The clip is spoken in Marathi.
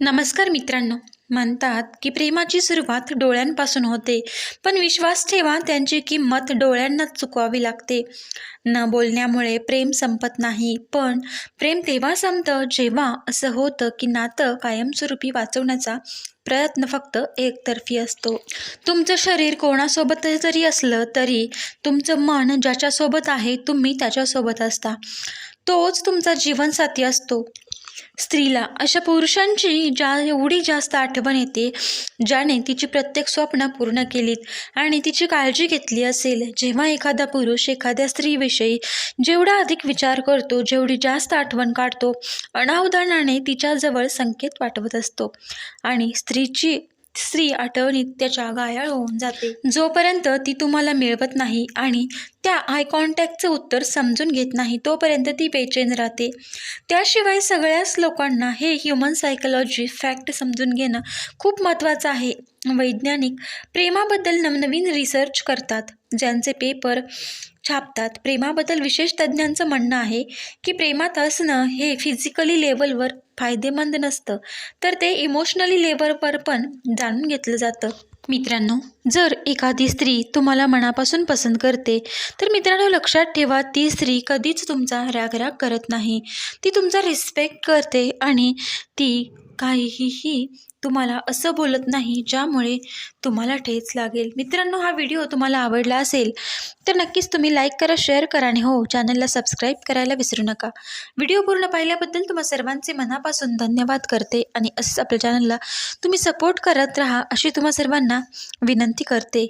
नमस्कार मित्रांनो. म्हणतात की प्रेमाची सुरुवात डोळ्यांपासून होते पण विश्वास ठेवा त्यांची किंमत डोळ्यांनाच चुकवावी लागते. न बोलण्यामुळे प्रेम संपत नाही पण प्रेम तेव्हा संपतं जेव्हा असं होतं की नातं कायमस्वरूपी वाचवण्याचा प्रयत्न फक्त एकतर्फी असतो. तुमचं शरीर कोणासोबत जरी असलं तरी तुमचं मन ज्याच्यासोबत आहे तुम्ही त्याच्यासोबत असता. तोच तुमचा जीवनसाथी असतो. स्त्रीला अशा पुरुषांची ज्या एवढी जास्त आठवण येते ज्याने तिची प्रत्येक स्वप्न पूर्ण केलीत आणि तिची काळजी घेतली असेल जेव्हा एखादा पुरुष एखाद्या स्त्रीविषयी जेवढा अधिक विचार करतो जेवढी जास्त आठवण काढतो अनावधानाने तिच्याजवळ संकेत पाठवत असतो आणि स्त्रीची स्त्री आठवणीत त्याच्या गायाळ होऊन जाते. जोपर्यंत ती तुम्हाला मिळवत नाही आणि त्या आय कॉन्टॅक्टचं उत्तर समजून घेत नाही तोपर्यंत ती बेचैन राहते. त्याशिवाय सगळ्याच लोकांना हे ह्युमन सायकोलॉजी फॅक्ट समजून घेणं खूप महत्त्वाचं आहे. वैज्ञानिक प्रेमाबद्दल नवनवीन रिसर्च करतात ज्यांचे पेपर छापतात. प्रेमाबद्दल विशेष तज्ज्ञांचं म्हणणं आहे की प्रेमात असणं हे फिजिकली लेवलवर फायदेमंद नसतं तर ते इमोशनली लेवलवर पण जाणून घेतलं जातं. मित्रांनो जर एखादी स्त्री तुम्हाला मनापासून पसंत करते तर मित्रांनो लक्षात ठेवा ती स्त्री कधीच तुमचा रागराग करत नाही. ती तुमचा रिस्पेक्ट करते आणि ती काहीही तुम्हाला असं बोलत नाही ज्यामुळे तुम्हाला ठेच लागेल. मित्रांनो हा व्हिडिओ तुम्हाला आवडला असेल तर नक्कीच तुम्ही लाईक करा शेअर करा आणि हो चॅनलला सबस्क्राईब करायला विसरू नका. व्हिडिओ पूर्ण पाहिल्याबद्दल तुम्हा सर्वांचे मनापासून धन्यवाद करते आणि असंच आपल्या चॅनलला तुम्ही सपोर्ट करत राहा अशी तुम्हा सर्वांना विनंती करते.